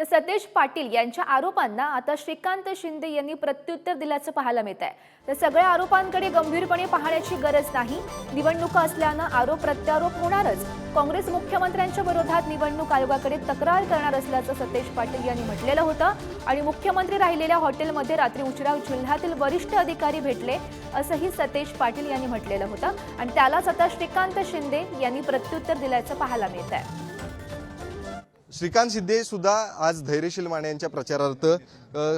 तर सतेज पाटील यांच्या आरोपांना आता श्रीकांत शिंदे यांनी प्रत्युत्तर दिल्याचं पाहायला मिळत आहे तर सगळ्या आरोपांकडे गंभीरपणे पाहण्याची गरज नाही. निवडणुका असल्यानं आरोप प्रत्यारोप होणारच. काँग्रेस मुख्यमंत्र्यांच्या विरोधात निवडणूक आयोगाकडे तक्रार करणार असल्याचं सतेज पाटील यांनी म्हटलेलं होतं. आणि मुख्यमंत्री राहिलेल्या हॉटेलमध्ये रात्री उशिरा जिल्ह्यातील वरिष्ठ अधिकारी भेटले असंही सतेज पाटील यांनी म्हटलेलं होतं. आणि त्यालाच आता श्रीकांत शिंदे यांनी प्रत्युत्तर दिल्याचं पाहायला मिळत आहे श्रीकांत शिंदे सुद्धा आज धैर्यशील माने यांच्या प्रचारार्थ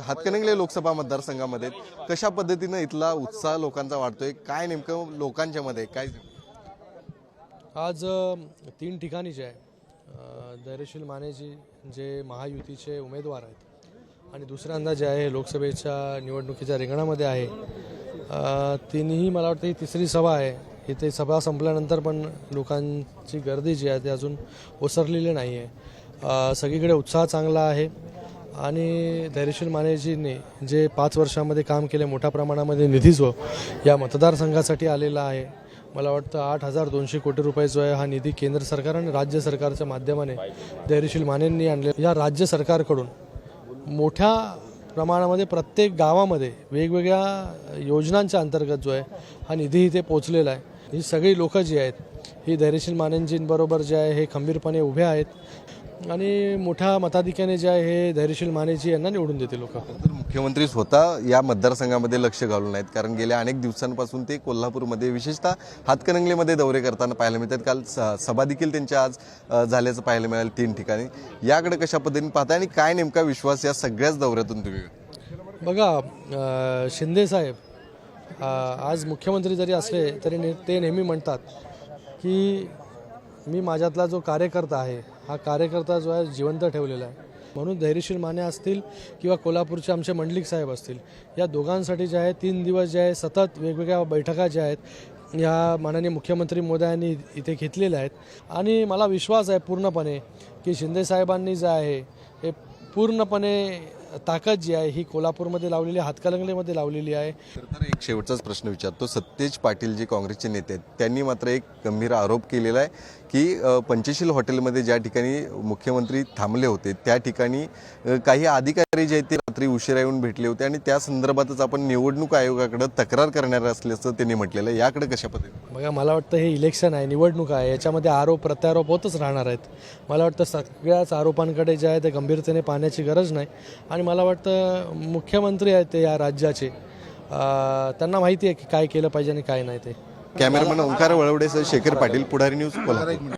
हातकणंगले लोकसभा मतदारसंघामध्ये कशा पद्धतीनं इथला उत्साह लोकांचा वाढतोय? काय नेमकं लोकांच्या मध्ये? काय आज तीन ठिकाणी जे आहे धैर्यशील मानेजी जे महायुतीचे उमेदवार आहेत आणि दुसऱ्यांदा जे आहे लोकसभेच्या निवडणुकीच्या रिंगणामध्ये आहे तिन्ही मला वाटतं ही तिसरी सभा आहे. इथे सभा संपल्यानंतर पण लोकांची गर्दी जी आहे ती अजून ओसरलेली नाही आहे सगळीकडे उत्साह चांगला आहे. आणि धैर्यशील मानेजींनी जे पाच वर्षामध्ये काम केले मोठ्या प्रमाणामध्ये निधी जो या मतदारसंघासाठी आलेला आहे. मला वाटतं आठ हजार दोनशे कोटी रुपये जो आहे हा निधी केंद्र सरकार आणि राज्य सरकारच्या माध्यमाने धैर्यशील मानेंनी आणले या राज्य सरकारकडून मोठ्या प्रमाणामध्ये प्रत्येक गावामध्ये वेगवेगळ्या योजनांच्या अंतर्गत जो आहे हा निधी इथे पोचलेला आहे. ही सगळी लोकं जी आहेत ही धैर्यशील मानेंजींबरोबर जे आहे हे खंबीरपणे उभे आहेत. आणि मोठ्या मताधिक्याने जे आहे हे धैर्यशील मानेजी यांना निवडून देते लोक. तर मुख्यमंत्री स्वतः या मतदारसंघामध्ये लक्ष घालून आहेत कारण गेल्या अनेक दिवसांपासून ते कोल्हापूरमध्ये विशेषतः हातकणंगलेमध्ये दौरे करताना पाहायला मिळतात. काल सभा देखील त्यांच्या आज झाल्याचं पाहायला मिळालं तीन ठिकाणी. याकडे कशा पद्धतीने पाहताय आणि काय नेमका विश्वास या सगळ्याच दौऱ्यातून तुम्ही? बघा शिंदे साहेब आज मुख्यमंत्री जरी असले तरी ने ते नेहमी म्हणतात की मी माझ्यातला जो कार्यकर्ता आहे हा कार्यकर्ता जो आहे जिवंत ठेवलेला आहे. म्हणून धैर्यशील माने असतील किंवा कोल्हापूरचे आमचे मंडलिक साहेब असतील या दोघांसाठी जे आहे तीन दिवस जे आहे सतत वेगवेगळ्या बैठका ज्या आहेत या माननीय मुख्यमंत्री मोदयांनी इथे घेतलेल्या आहेत. आणि मला विश्वास आहे पूर्णपणे की शिंदे साहेबांनी जे आहे हे पूर्णपणे ताकद जी आहे ही कोल्हापूरमध्ये लावलेली हातकलंगलेमध्ये लावलेली आहे. तर एक शेवटचाच प्रश्न विचारतो. सत्तेज पाटील जे काँग्रेसचे नेते आहेत त्यांनी मात्र एक गंभीर आरोप केलेला आहे की पंचशील हॉटेलमध्ये ज्या ठिकाणी मुख्यमंत्री थांबले होते त्या ठिकाणी काही अधिकारी जे ते रात्री उशिरा येऊन भेटले होते आणि त्या संदर्भातच आपण निवडणूक आयोगाकडे तक्रार करणार असल्याचं त्यांनी म्हटलेलं आहे. याकडे कशा पद्धतीने? बघा मला वाटतं हे इलेक्शन आहे निवडणूक आहे याच्यामध्ये आरोप प्रत्यारोप होतच राहणार आहेत. मला वाटतं सगळ्याच आरोपांकडे जे आहे ते गंभीरतेने पाहण्याची गरज नाही. आणि मला वाटतं मुख्यमंत्री आहेत ते या राज्याचे. त्यांना माहिती आहे की काय केलं पाहिजे आणि काय नाही ते. कॅमेरामॅन ओंकार वळवडेसह शेखर पाटील पुढारी न्यूज कोल्हापूर.